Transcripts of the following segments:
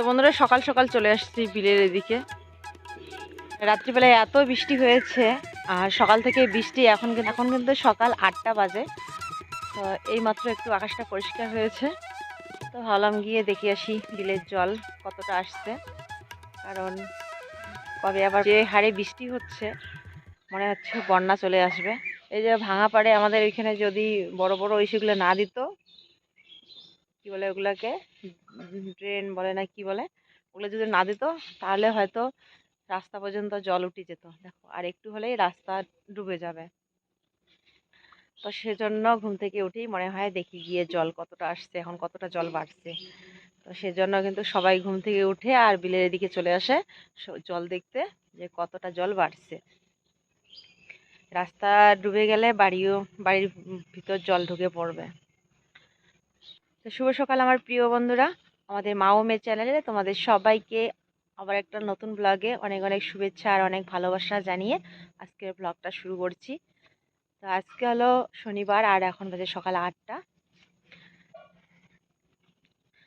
তো বন্ধুরা সকাল সকাল চলে আসছি বিলের এদিকে। রাত্রিবেলায় এত বৃষ্টি হয়েছে, আর সকাল থেকে বৃষ্টি এখন এখন কিন্তু সকাল আটটা বাজে। তো এইমাত্র একটু আকাশটা পরিষ্কার হয়েছে। তো ভাবলাম গিয়ে দেখে আসি বিলের জল কতটা আসছে। কারণ কবে আবার যে হারে বৃষ্টি হচ্ছে, মনে হচ্ছে বন্যা চলে আসবে। এই যে ভাঙা পাড়ে আমাদের এখানে যদি বড় বড় ইস্যুগুলো না দিত ওগুলাকে ড্রেন বলে না কি বলে? ওগুলো যদি না দিত, তাহলে হয়তো রাস্তা পর্যন্ত জল উঠে যেত। দেখো, আর একটু হলেই রাস্তা ডুবে যাবে। তো সেজন্য ঘুম থেকে উঠেই মনে হয় দেখি গিয়ে জল কতটা আসছে, এখন কতটা জল বাড়ছে। তো সেজন্য কিন্তু সবাই ঘুম থেকে উঠে আর বিলের এদিকে চলে আসে জল দেখতে যে কতটা জল বাড়ছে। রাস্তা ডুবে গেলে বাড়িও, বাড়ির ভিতর জল ঢুকে পড়বে। তো শুভ সকাল আমার প্রিয় বন্ধুরা। আমাদের মা ও মেয়ে চ্যানেলে তোমাদের সবাইকে আবার একটা নতুন ব্লগে অনেক অনেক শুভেচ্ছা আর অনেক ভালোবাসা জানিয়ে আজকের ব্লগটা শুরু করছি। তো আজকে হলো শনিবার আর এখন বাজে সকাল আটটা।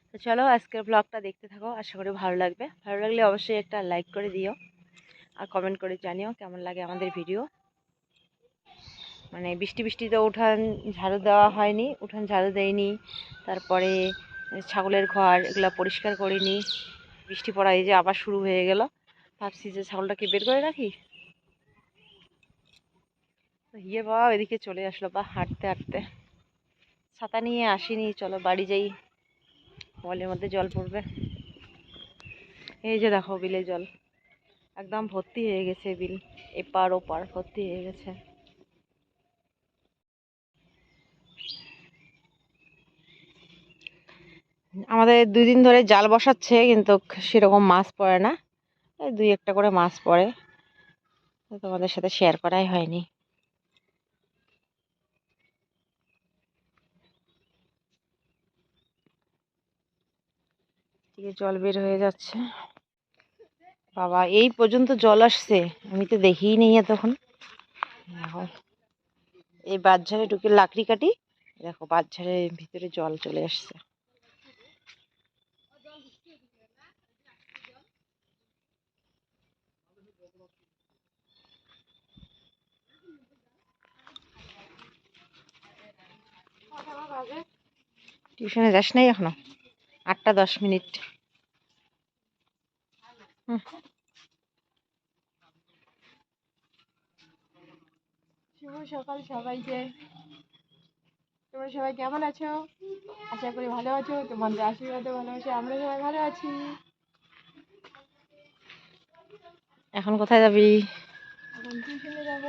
তো চলো আজকের ব্লগটা দেখতে থাকো, আশা করি ভালো লাগবে। ভালো লাগলে অবশ্যই একটা লাইক করে দিও আর কমেন্ট করে জানিও কেমন লাগে আমাদের ভিডিও মানে বৃষ্টি বৃষ্টিতে উঠান ঝাড়ু দেওয়া হয়নি, উঠান ঝাড়ু দেয়নি তারপরে ছাগলের ঘর এগুলো পরিষ্কার করিনি। বৃষ্টি পড়া এই যে আবার শুরু হয়ে গেল। ভাবছি যে ছাগলটাকে বের করে রাখি। ইয়ে বাবা এদিকে চলে আসলো বা হাঁটতে হাঁটতে। ছাতা নিয়ে আসিনি, চলো বাড়ি যাই। বলের মধ্যে জল পড়বে। এই যে দেখো বিলে জল। একদম ভর্তি হয়ে গেছে বিল, এপার ওপার ভর্তি হয়ে গেছে। আমাদের দুই দিন ধরে জাল বসাচ্ছে, কিন্তু সেরকম মাছ পড়ে না। দুই একটা করে মাছ পড়ে। তোমাদের সাথে শেয়ার করাই হয়নি। জল বের হয়ে যাচ্ছে। বাবা, এই পর্যন্ত জল আসছে? আমি তো দেখিই নেই এতক্ষণ। এই বাঁধঝাড়ে ঢুকে লাকড়ি কাটি, দেখো বাঁধঝাড়ের ভিতরে জল চলে আসছে। টিউশনে যাস নাই এখনও? আটটা দশ মিনিট। হুম। শুভ সকাল সবাইকে। তোমরা সবাই কেমন আছো? আশা করি ভালো আছো। তোমাদের আশীর্বাদে ভালোবাসে আমরা সবাই ভালো আছি। এখন কোথায় যাবি? এখন টিউশনে যাব।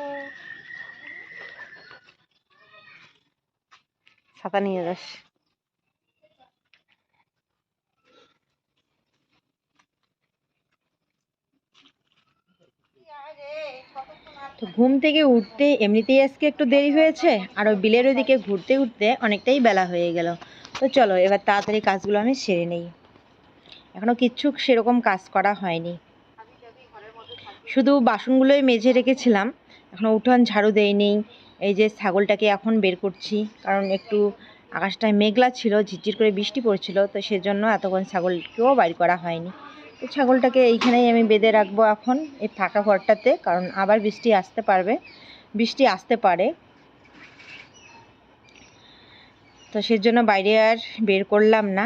ছাতা নিয়ে যাস। ঘুম থেকে উঠতে এমনিতেই আজকে একটু দেরি হয়েছে, আর ওই বিলের ওইদিকে ঘুরতে ঘুরতে অনেকটাই বেলা হয়ে গেল। তো চলো, এবার তাড়াতাড়ি কাজগুলো আমি সেরে নেই। এখনও কিচ্ছু সেরকম কাজ করা হয়নি। শুধু বাসনগুলোই মেঝে রেখেছিলাম এখনও উঠোন ঝাড়ু দেয়নি এই যে ছাগলটাকে এখন বের করছি, কারণ একটু আকাশটায় মেঘলা ছিল, ঝিরঝির করে বৃষ্টি পড়ছিল, তো সেজন্য এতক্ষণ ছাগলকেও বাইর করা হয়নি। তো ছাগলটাকে এইখানেই আমি বেঁধে রাখব এখন, এই ফাঁকা ঘরটাতে, কারণ আবার বৃষ্টি আসতে পারবে, বৃষ্টি আসতে পারে। তো সেজন্য বাইরে আর বের করলাম না।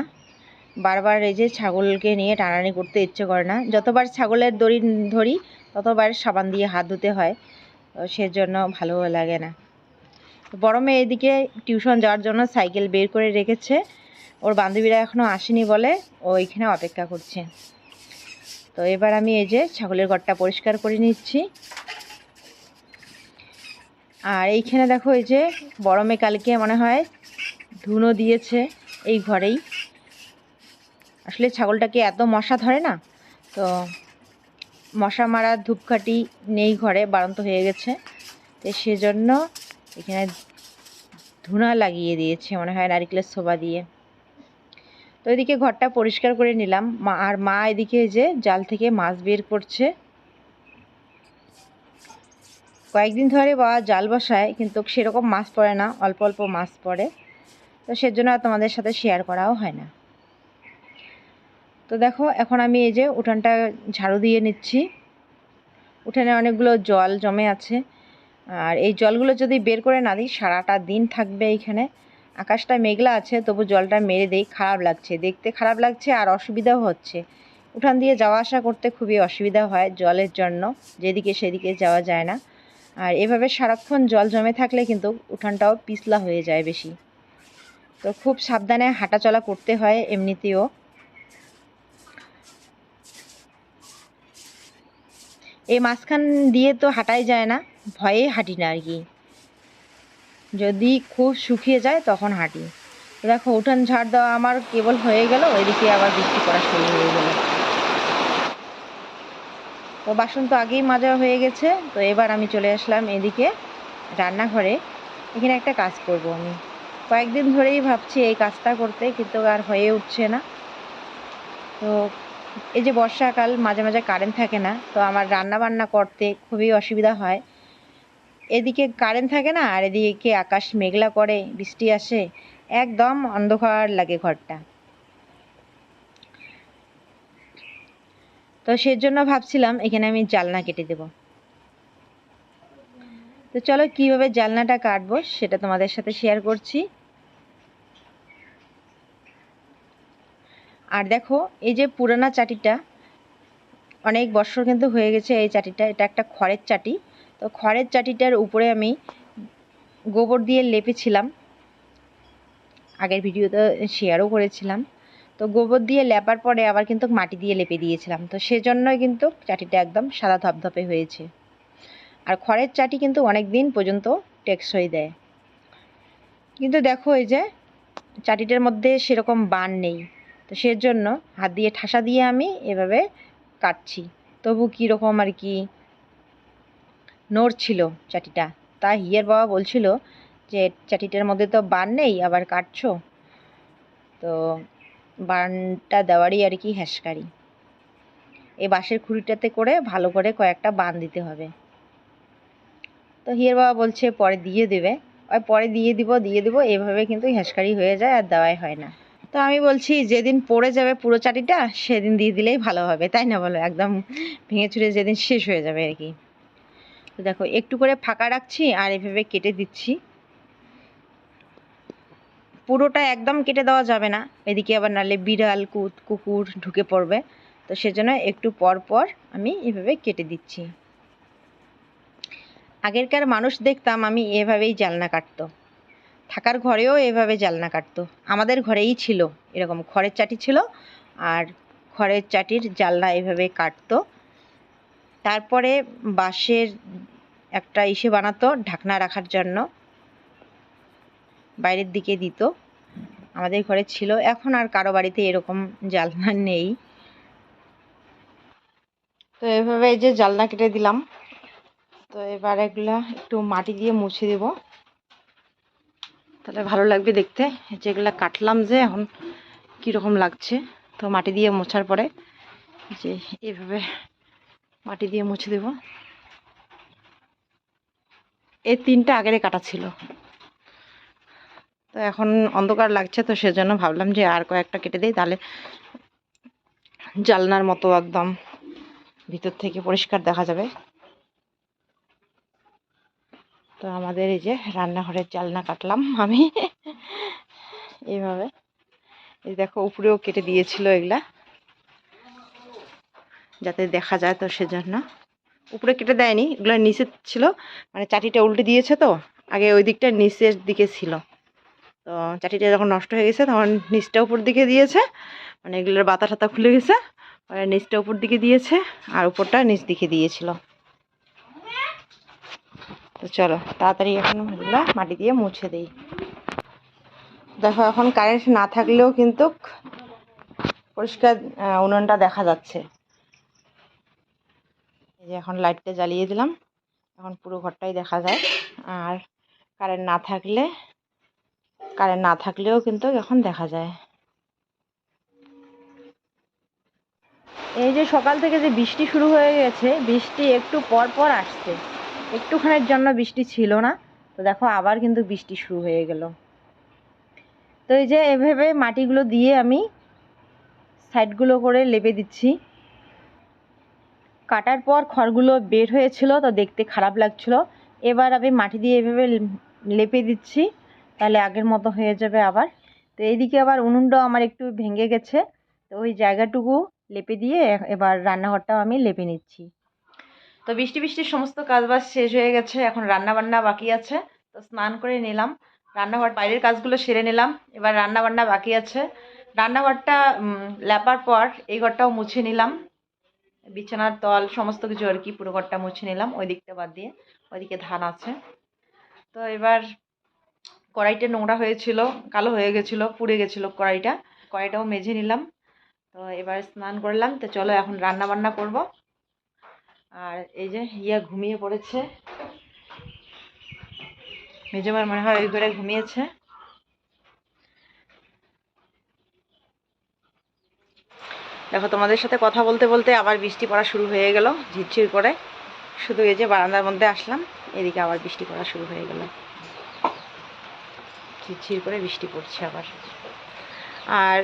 বারবার এই যে ছাগলকে নিয়ে টানানি করতে ইচ্ছে করে না। যতবার ছাগলের দড়ি ধরি, ততবার সাবান দিয়ে হাত ধুতে হয়। সেজন্য ভালো লাগে না। বড় মেয়ে এদিকে টিউশন যাওয়ার জন্য সাইকেল বের করে রেখেছে। ওর বান্ধবীরা এখনও আসেনি বলে ও এখানে অপেক্ষা করছে। তো এবার আমি এই যে ছাগলের ঘরটা পরিষ্কার করে নিচ্ছি। আর এইখানে দেখো এই যে বড় মেয়ে কালকে মনে হয় ধুনো দিয়েছে এই ঘরেই। আসলে ছাগলটাকে এত মশা ধরে না, তো মশা মারা ধূপকাঠি নেই ঘরে বাড়ন্ত হয়ে গেছে। তো সেজন্য এখানে ধুনা লাগিয়ে দিয়েছে, মনে হয় নারিকেলের শোভা দিয়ে। তো এদিকে ঘরটা পরিষ্কার করে নিলাম। মা আর মা এদিকে যে জাল থেকে মাছ বের করছে। কয়েকদিন ধরে বাবা জাল বসায়, কিন্তু সেরকম মাছ পড়ে না, অল্প অল্প মাছ পড়ে। তো সেজন্য আর তোমাদের সাথে শেয়ার করাও হয় না। তো দেখো, এখন আমি এই যে উঠানটা ঝাড়ু দিয়ে নিচ্ছি। উঠানে অনেকগুলো জল জমে আছে। আর এই জলগুলো যদি বের করে না দিই, সারাটা দিন থাকবে এইখানে। আকাশটা মেঘলা আছে, তবু জলটা মেরে দেই, খারাপ লাগছে। দেখতে খারাপ লাগছে আর অসুবিধাও হচ্ছে। উঠান দিয়ে যাওয়া আসা করতে খুবই অসুবিধা হয় জলের জন্য, যেদিকে সেদিকে যাওয়া যায় না। আর এভাবে সারাক্ষণ জল জমে থাকলে কিন্তু উঠানটাও পিছলা হয়ে যায় বেশি। তো খুব সাবধানে হাঁটাচলা করতে হয় এমনিতেও। এই মাঝখান দিয়ে তো হাঁটাই যায় না, ভয়ে হাঁটি না আর কি। যদি খুব শুকিয়ে যায় তখন হাঁটি। দেখো, উঠান ঝাড় দেওয়া আমার কেবল হয়ে গেল এদিকে আবার বৃষ্টি পড়া শুরু হয়ে গেল। তো বাসন তো আগেই মাজা হয়ে গেছে, তো এবার আমি চলে আসলাম এদিকে রান্নাঘরে। এখানে একটা কাজ করব আমি। কয়েকদিন ধরেই ভাবছি এই কাজটা করতে, কিন্তু আর হয়ে উঠছে না। তো এই যে বর্ষাকাল, মাঝে মাঝে কারেন্ট থাকে না, তো আমার রান্না বান্না করতে খুবই অসুবিধা হয়। এদিকে কারেন্ট থাকে না, আর এদিকে আকাশ মেঘলা করে, বৃষ্টি আসে, একদম অন্ধকার লাগে ঘরটা। তো সেজন্য ভাবছিলাম এখানে আমি জালনা কেটে দেব। তো চলো কীভাবে জালনাটা কাটবো সেটা তোমাদের সাথে শেয়ার করছি। আর দেখো, এই যে পুরানা চাটিটা, অনেক বছর কিন্তু হয়ে গেছে এই চাটিটা, এটা একটা খড়ের চাটি। তো খড়ের চাটিটার উপরে আমি গোবর দিয়ে লেপেছিলাম। আগের ভিডিওতে শেয়ারও করেছিলাম। তো গোবর দিয়ে লেপার পরে আবার কিন্তু মাটি দিয়ে লেপে দিয়েছিলাম। তো সেজন্যই কিন্তু চাটিটা একদম সাদা ধপধপে হয়েছে। আর খড়ের চাটি কিন্তু অনেক দিন পর্যন্ত টেকসই দেয়। কিন্তু দেখো এই যে, চাটিটার মধ্যে সেরকম বান নেই। তো সেজন্য হাত দিয়ে ঠাসা দিয়ে আমি এভাবে কাটছি। তবু কীরকম আর কি নড়ছিল চাটিটা। তা হিয়ার বাবা বলছিল যে, চাটিটার মধ্যে তো বান নেই, আবার কাটছো? তো বানটা দেওয়ারই আর কি হ্যাসকারি এই বাঁশের খুঁড়িটাতে করে ভালো করে কয়েকটা বান দিতে হবে। তো হিয়ের বাবা বলছে, পরে দিয়ে দেবে। ওই পরে দিয়ে দিব দিয়ে দিব, এভাবে কিন্তু হ্যাসকারি হয়ে যায় আর দেওয়াই হয় না। তো আমি বলছি, যেদিন পড়ে যাবে পুরো চাটিটা সেদিন দিয়ে দিলেই ভালো হবে। তাই না বলো? একদম ভেঙে চুরে যেদিন শেষ হয়ে যাবে আর কি। তো দেখো, একটু করে ফাঁকা রাখছি আর এভাবে কেটে দিচ্ছি। পুরোটা একদম কেটে দেওয়া যাবে না। এদিকে আবার নালে বিড়াল, কুত, কুকুর ঢুকে পড়বে। তো সেজন্য একটু পর পর আমি এভাবে কেটে দিচ্ছি। আগেরকার মানুষ দেখতাম আমি এভাবেই জালনা কাটতো। থাকার ঘরেও এভাবে জালনা কাটতো। আমাদের ঘরেই ছিল, এরকম খড়ের চাটি ছিল আর খড়ের চাটির জালনা এভাবে কাটতো। তারপরে বাঁশের একটা ইসে বানাতো, ঢাকনা রাখার জন্য। বাইরের দিকে দিত। আমাদের ঘরে ছিল, এখন আর কারও বাড়িতে এরকম জালনা নেই। তো এভাবে এই যে জালনা কেটে দিলাম, তো এবার এগুলা একটু মাটি দিয়ে মুছে দেব। তাহলে ভালো লাগবে দেখতে। যেগুলো কাটলাম যে এখন কীরকম লাগছে। তো মাটি দিয়ে মোছার পরে যে এভাবে মাটি দিয়ে মুছে দেব। এই তিনটা আগেরে কাটা ছিল। তো এখন অন্ধকার লাগছে, তো সেজন্য ভাবলাম যে আর কয়েকটা কেটে দিই, তাহলে জালনার মতো একদম ভিতর থেকে পরিষ্কার দেখা যাবে। তো আমাদের এই যে রান্নাঘরের জালনা কাটলাম আমি। এইভাবে। এই দেখো, উপরেও কেটে দিয়েছিল এগুলা। যাতে দেখা যায় তো সেজন্য। উপরে কেটে দেয়নি, এগুলো নিচে ছিল। মানে চাটিটা উল্টে দিয়েছে তো, আগে ওই দিকটা নিচের দিকে ছিল। তো চাটিটা যখন নষ্ট হয়ে গেছে, তখন নিচটা উপর দিকে দিয়েছে। মানে এগুলোর বাতা টাতা খুলে গেছে। নিচটা উপর দিকে দিয়েছে, আর উপরটা নিচ দিকে দিয়েছিল। তো চলো, তাড়াতাড়ি এখন এগুলো মাটি দিয়ে মুছে দিই। দেখো, এখন কারেন্ট না থাকলেও কিন্তু পরিষ্কার উনুনটা দেখা যাচ্ছে। এই যে এখন লাইটটা জ্বালিয়ে দিলাম, এখন পুরো ঘরটাই দেখা যায়। আর কারেন্ট না থাকলে কারেন্ট না থাকলেও কিন্তু এখন দেখা যায়। এই যে সকাল থেকে যে বৃষ্টি শুরু হয়ে গেছে, বৃষ্টি একটু পর পর আসছে। একটুখানের জন্য বৃষ্টি ছিল না। তো দেখো আবার কিন্তু বৃষ্টি শুরু হয়ে গেল। তো এই যে এভাবে মাটিগুলো দিয়ে আমি সাইডগুলো করে লেপে দিচ্ছি। কাটার পর খড়গুলো বের হয়েছিল, তো দেখতে খারাপ লাগছিল। এবার আমি মাটি দিয়ে এভাবে লেপে দিচ্ছি, তাহলে আগের মতো হয়ে যাবে আবার। তো এইদিকে আবার উনুনটাও আমার একটু ভেঙে গেছে, তো ওই জায়গাটুকু লেপে দিয়ে এবার রান্নাঘরটাও আমি লেপে নিচ্ছি। তো বৃষ্টি বৃষ্টির সমস্ত কাজবাজ শেষ হয়ে গেছে, এখন রান্না বান্না বাকি আছে, তো স্নান করে নিলাম, রান্নাঘর বাইরের কাজগুলো সেরে নিলাম, এবার রান্না বান্না বাকি আছে, রান্নাঘরটা লেপার পর এই ঘরটাও মুছে নিলাম, বিছানার তল সমস্ত কিছু আর কি পুরো ঘরটা মুছে নিলাম, ওই দিকটা বাদ দিয়ে, ওইদিকে ধান আছে, তো এবার কড়াইটা নোংরা হয়েছিল, কালো হয়ে গেছিল, পুড়ে গেছিল কড়াইটা, কড়াইটাও মেজে নিলাম, তো এবার স্নান করলাম, তো চলো এখন রান্না বান্না করব আর এই যে ইয়া ঘুমিয়ে পড়েছে। মেজমার মনে হয় ওই ঘরে ঘুমিয়েছে। দেখো, তোমাদের সাথে কথা বলতে বলতে আবার বৃষ্টি পড়া শুরু হয়ে গেল, ঝিরঝির করে। শুধু এই যে বারান্দার মধ্যে আসলাম, এদিকে আবার বৃষ্টি পড়া শুরু হয়ে গেল। ঝিরঝির করে বৃষ্টি পড়ছে আবার। আর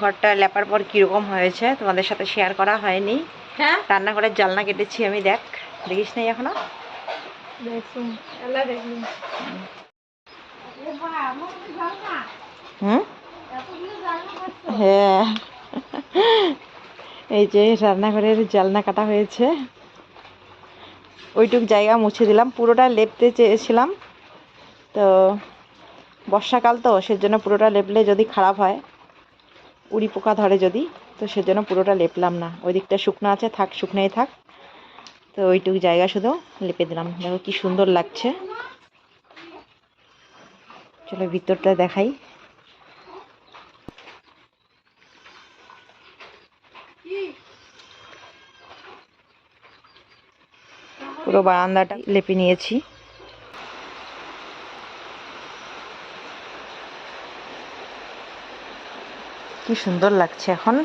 ঘরটা লেপার পর কীরকম হয়েছে, তোমাদের সাথে শেয়ার করা হয়নি। হ্যাঁ? রান্নাঘরের জালনা কেটেছি আমি দেখ। দেখিস নাই এখনও? হুম? হ্যাঁ। এই যে রান্নাঘরের জালনা কাটা হয়েছে। ওইটুক জায়গা মুছে দিলাম। পুরোটা লেপতে চেয়েছিলাম। তো বর্ষাকাল তো সেজন্য পুরোটা লেপলে যদি খারাপ হয় উড়ি পোকা ধরে যদি। তো সেজন্য পুরোটা লেপলাম না। ওই দিকটা শুকনো আছে, থাক, শুকনোই থাক। তো ওইটুকু জায়গা শুধু লেপে দিলাম। দেখো কি সুন্দর লাগছে। চলো ভিতরটা দেখাই। পুরো বারান্দাটা লেপে নিয়েছি। কি সুন্দর লাগছে এখন।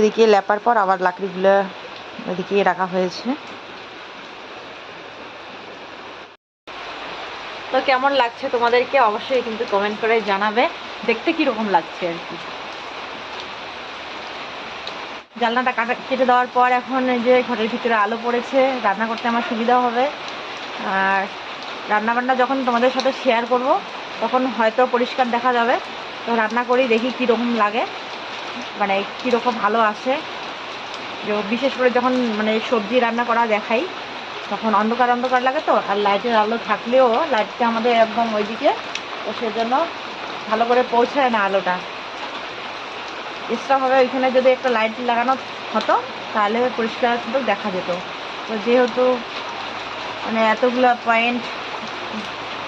ওইদিকে লেপার পর আবার লাকড়িগুলো ওইদিকে রাখা হয়েছে। তো কেমন লাগছে তোমাদেরকে? অবশ্যই কিন্তু কমেন্ট করে জানাবে। দেখতে কীরকম লাগছে আর কি? জানলাটা কাটা কেটে দেওয়ার পর এখন যে ঘরের ভিতরে আলো পড়েছে, রান্না করতে আমার সুবিধা হবে। আর রান্না বান্না যখন তোমাদের সাথে শেয়ার করব, তখন হয়তো পরিষ্কার দেখা যাবে। তো রান্না করি, দেখি কীরকম লাগে। মানে কীরকম ভালো আসে যে বিশেষ করে যখন মানে সবজি রান্না করা দেখাই, তখন অন্ধকার অন্ধকার লাগে তো, আর লাইটের আলো থাকলেও লাইটটা আমাদের একদম ওইদিকে, তো সেজন্য ভালো করে পৌঁছায় না আলোটা। এক্সট্রাভাবে ওইখানে যদি একটা লাইট লাগানো হতো, তাহলে পরিষ্কার কিন্তু দেখা যেত। তো যেহেতু মানে এতগুলো পয়েন্ট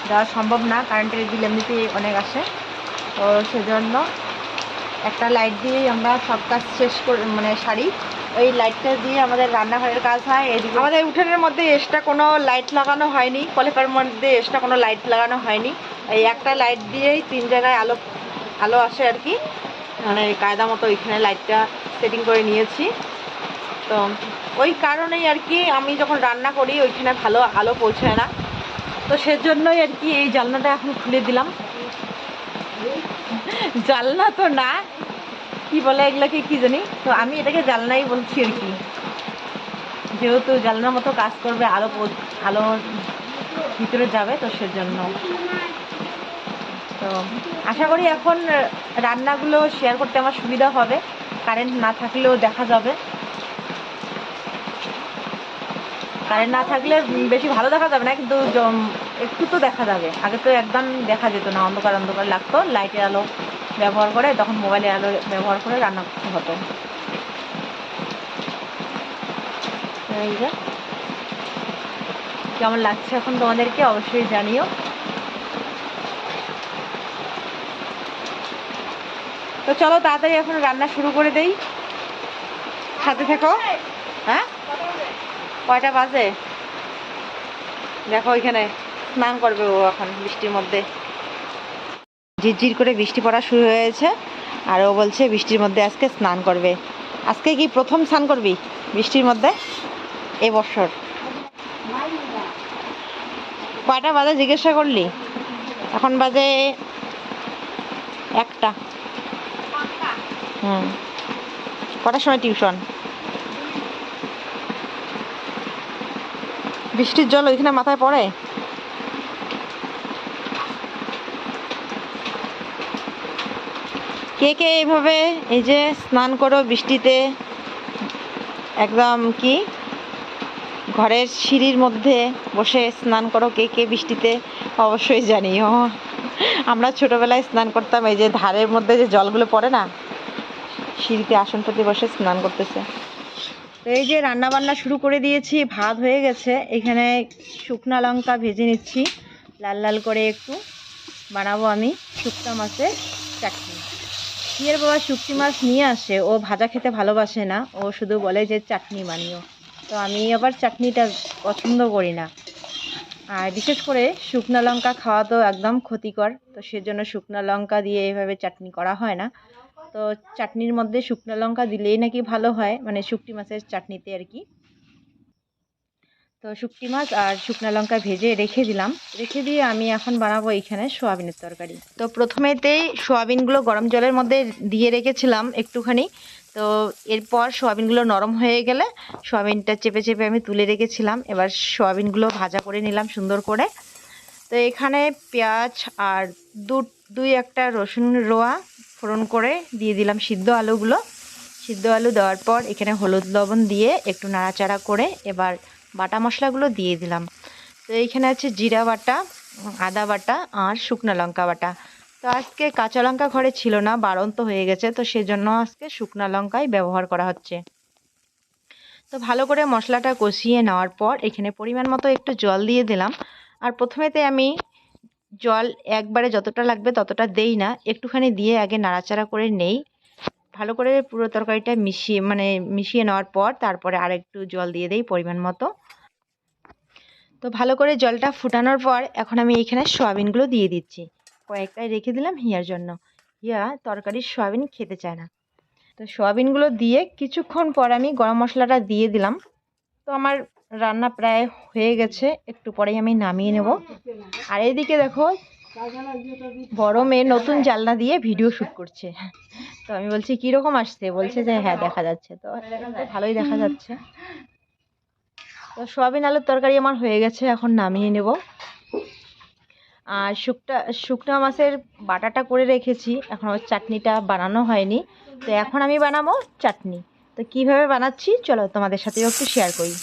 দেওয়া সম্ভব না, কারেন্টের বিল এমনিতেই অনেক আসে, তো সেজন্য একটা লাইট দিয়েই আমরা সব কাজ শেষ করে মানে সারি। ওই লাইটটা দিয়ে আমাদের রান্নাঘরের কাজ হয়, এদিকে আমাদের উঠানের মধ্যে এক্সট্রা কোনো লাইট লাগানো হয়নি কলেপার মধ্যে এক্সট্রা কোনো লাইট লাগানো হয়নি। এই একটা লাইট দিয়েই তিন জায়গায় আলো আলো আসে আর কি। মানে কায়দা মতো ওইখানে লাইটটা সেটিং করে নিয়েছি। তো ওই কারণেই আর কি আমি যখন রান্না করি, ওইখানে ভালো আলো পৌঁছায় না। তো সেজন্যই আর কি এই জানলাটা এখন খুলে দিলাম। জানলা তো না। কি বলে এগুলোকে কি জানি? তো আমি এটাকে জানলাই বলছি আর কি। যেহেতু জানলার মতো কাজ করবে আলো আলো ভিতরে যাবে, তো সেজন্য। তো আশা করি এখন রান্নাগুলো শেয়ার করতে আমার সুবিধা হবে। কারেন্ট না থাকলেও দেখা যাবে। কারেন্ট না থাকলে বেশি ভালো দেখা যাবে না, কিন্তু একটু তো দেখা যাবে। আগে তো একদম দেখা যেত না, অন্ধকার অন্ধকার লাগতো লাইটের আলো ব্যবহার করে, তখন মোবাইলের আলো ব্যবহার করে রান্না করতে হতো কেমন লাগছে এখন তোমাদেরকে? অবশ্যই জানিও। তো চলো তাড়াতাড়ি এখন রান্না শুরু করে দেই। সাথে থেকো। হ্যাঁ? কয়টা বাজে? দেখো, ওইখানে স্নান করবে ও এখন, বৃষ্টির মধ্যে। ঝিরঝির করে বৃষ্টি পড়া শুরু হয়েছে। আর ও বলছে, বৃষ্টির মধ্যে আজকে স্নান করবে। আজকে কি প্রথম স্নান করবি বৃষ্টির মধ্যে? এ বছর কয়টা বাজে জিজ্ঞাসা করলি? এখন বাজে একটা। হুম। কটার সময় টিউশন? বৃষ্টির জল ওইখানে মাথায় পড়ে? কে কে এইভাবে এই যে স্নান করো বৃষ্টিতে? একদম কি? ঘরের সিঁড়ির মধ্যে বসে স্নান করো কে কে বৃষ্টিতে? অবশ্যই জানিও। আমরা ছোটোবেলায় স্নান করতাম, এই যে ধারের মধ্যে যে জলগুলো পড়ে না, সিঁড়িতে আসন পেতে বসে স্নান করতেছে। তো এই যে রান্না বান্না শুরু করে দিয়েছি, ভাত হয়ে গেছে। এখানে শুকনা লঙ্কা ভেজে নিচ্ছি। লাল লাল করে একটু বানাবো আমি শুকনা মাছের চাটনি। বিয়ের বাবা শুটকি মাছ নিয়ে আসে। ও ভাজা খেতে ভালোবাসে না। ও শুধু বলে যে, চাটনি বানিও। তো আমি আবার চাটনিটা পছন্দ করি না। আর বিশেষ করে শুকনো লঙ্কা খাওয়া তো একদম ক্ষতিকর। তো সেজন্য শুকনো লঙ্কা দিয়ে এভাবে চাটনি করা হয় না। তো চাটনির মধ্যে শুকনো লঙ্কা দিলেই নাকি ভালো হয় মানে শুকটি মাছের চাটনিতে আর কি। তো শুকটি মাছ আর শুকনো লঙ্কা ভেজে রেখে দিলাম। রেখে দিয়ে আমি এখন বানাবো এইখানে সোয়াবিনের তরকারি। তো প্রথমেতেই সোয়াবিনগুলো গরম জলের মধ্যে দিয়ে রেখেছিলাম একটুখানি। তো এরপর সোয়াবিনগুলো নরম হয়ে গেলে সোয়াবিনটা চেপে চেপে আমি তুলে রেখেছিলাম। এবার সোয়াবিনগুলো ভাজা করে নিলাম সুন্দর করে। তো এখানে পেঁয়াজ আর দু, দুই একটা রসুন রোয়া ফোড়ন করে দিয়ে দিলাম সিদ্ধ আলুগুলো। সিদ্ধ আলু দেওয়ার পর এখানে হলুদ লবণ দিয়ে একটু নাড়াচাড়া করে এবার বাটা মশলাগুলো দিয়ে দিলাম। তো এইখানে আছে জিরা বাটা, আদা বাটা আর শুকনো লঙ্কা বাটা। তো আজকে কাঁচা লঙ্কা ঘরে ছিল না, বাড়ন্ত হয়ে গেছে, তো সেজন্য আজকে শুকনো লঙ্কাই ব্যবহার করা হচ্ছে। তো ভালো করে মশলাটা কষিয়ে নেওয়ার পর এখানে পরিমাণ মতো একটু জল দিয়ে দিলাম। আর প্রথমেতে আমি জল একবারে যতটা লাগবে ততটা দেই না, একটুখানি দিয়ে আগে নাড়াচাড়া করে নেই। ভালো করে পুরো তরকারিটা মিশিয়ে মানে মিশিয়ে নেওয়ার পর তারপরে আর একটু জল দিয়ে দেই পরিমাণ মতো। তো ভালো করে জলটা ফুটানোর পর এখন আমি এইখানে সয়াবিনগুলো দিয়ে দিচ্ছি। কয়েকটাই রেখে দিলাম হিয়ার জন্য। হিয়া তরকারির সয়াবিন খেতে চায় না। তো সয়াবিনগুলো দিয়ে কিছুক্ষণ পর আমি গরম মশলাটা দিয়ে দিলাম। তো আমার রান্না প্রায় হয়ে গেছে। একটু পরেই আমি নামিয়ে নেব। আর এইদিকে দেখো, বড় মেয়ে নতুন জালনা দিয়ে ভিডিও শ্যুট করছে। তো আমি বলছি, কীরকম আসছে? বলছে যে হ্যাঁ দেখা যাচ্ছে। তো তো ভালোই দেখা যাচ্ছে। তো সয়াবিন আলুর তরকারি আমার হয়ে গেছে, এখন নামিয়ে নেব। আর শুকটা শুকনা মাছের বাটাটা করে রেখেছি, এখন ওই চাটনিটা বানানো হয়নি। তো এখন আমি বানাবো চাটনি। তো কীভাবে বানাচ্ছি, চলো তোমাদের সাথেও একটু শেয়ার করি।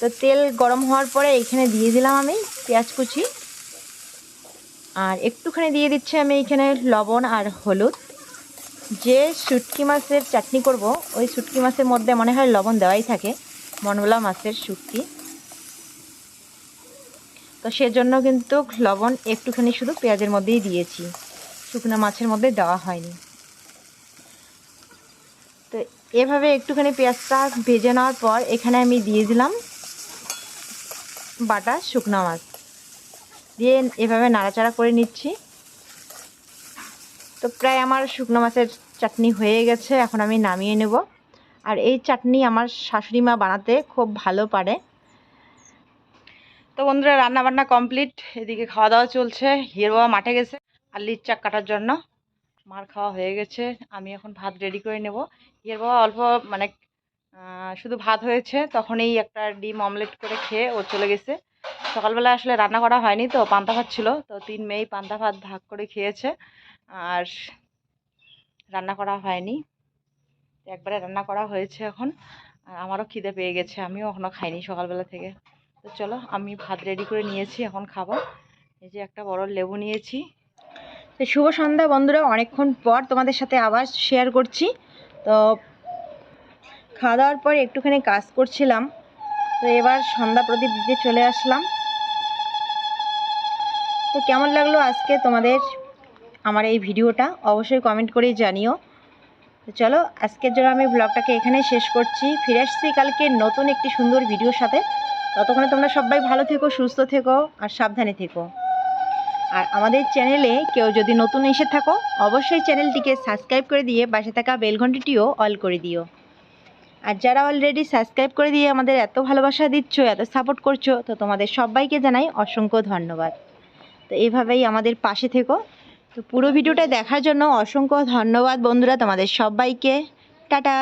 তো তেল গরম হওয়ার পরে এখানে দিয়ে দিলাম আমি পেঁয়াজ কুচি। আর একটুখানি দিয়ে দিচ্ছি আমি এখানে লবণ আর হলুদ। যে শুটকি মাছের চাটনি করব, ওই শুটকি মাছের মধ্যে মনে হয় লবণ দেওয়াই থাকে। মনবলা মাছের শুটকি। তো সেজন্য কিন্তু লবণ একটুখানি শুধু পেঁয়াজের মধ্যেই দিয়েছি। শুকনো মাছের মধ্যে দেওয়া হয়নি। তো এভাবে একটুখানি পেঁয়াজটা ভেজে নেওয়ার পর এখানে আমি দিয়ে দিলাম বাটা শুকনো মাছ। দিয়ে এভাবে নাড়াচাড়া করে নিচ্ছি। তো প্রায় আমার শুকনো মাছের চাটনি হয়ে গেছে, এখন আমি নামিয়ে নেব। আর এই চাটনি আমার শাশুড়ি মা বানাতে খুব ভালো পারে। তো বন্ধুরা রান্না বান্না কমপ্লিট। এদিকে খাওয়া দাওয়া চলছে হিয়ের বাবা মাঠে গেছে। আর লিচ চাক কাটার জন্য মার খাওয়া হয়ে গেছে। আমি এখন ভাত রেডি করে নেব। হিয়ের বাবা অল্প মানে শুধু ভাত হয়েছে, তখনই একটা ডিম অমলেট করে খেয়ে ও চলে গেছে। সকালবেলা আসলে রান্না করা হয়নি তো, পান্তা ভাত ছিল। তো তিন মেয়েই পান্তা ভাত ভাগ করে খেয়েছে। আর রান্না করা হয়নি। একবারে রান্না করা হয়েছে এখন। আর আমারও খিদে পেয়ে গেছে, আমিও এখনও খাইনি সকালবেলা থেকে। তো চলো, আমি ভাত রেডি করে নিয়েছি, এখন খাব। এই যে একটা বড় লেবু নিয়েছি। তো শুভ সন্ধ্যা বন্ধুরা, অনেকক্ষণ পর তোমাদের সাথে আবার শেয়ার করছি। তো খাওয়া দাওয়ার পর একটুখানি কাজ করছিলাম। তো এবার সন্ধ্যা প্রদীপ দিতে চলে আসলাম। তো কেমন লাগল আজকে তোমাদের আমার এই ভিডিওটা? অবশ্যই কমেন্ট করেই জানিও। তো চলো, আজকের জন্য আমি ব্লগটাকে এখানেই শেষ করছি। ফিরে আসছি কালকে নতুন একটি সুন্দর ভিডিওর সাথে। ততক্ষণে তোমরা সবাই ভালো থেকো, সুস্থ থেকো আর সাবধানে থেকো। আর আমাদের চ্যানেলে কেউ যদি নতুন এসে থাকো, অবশ্যই চ্যানেলটিকে সাবস্ক্রাইব করে দিয়ে বাসে থাকা বেলঘণ্টিটিও অল করে দিও। আর যারা অলরেডি সাবস্ক্রাইব করে দিয়ে আমাদের এত ভালোবাসা দিচ্ছ, এত সাপোর্ট করছ, তো তোমাদের সবাইকে জানাই অসংখ্য ধন্যবাদ। তো এইভাবেই আমাদের পাশে থেকো। তো পুরো ভিডিওটা দেখার জন্য অসংখ্য ধন্যবাদ বন্ধুরা তোমাদের সবাইকে। টাটা।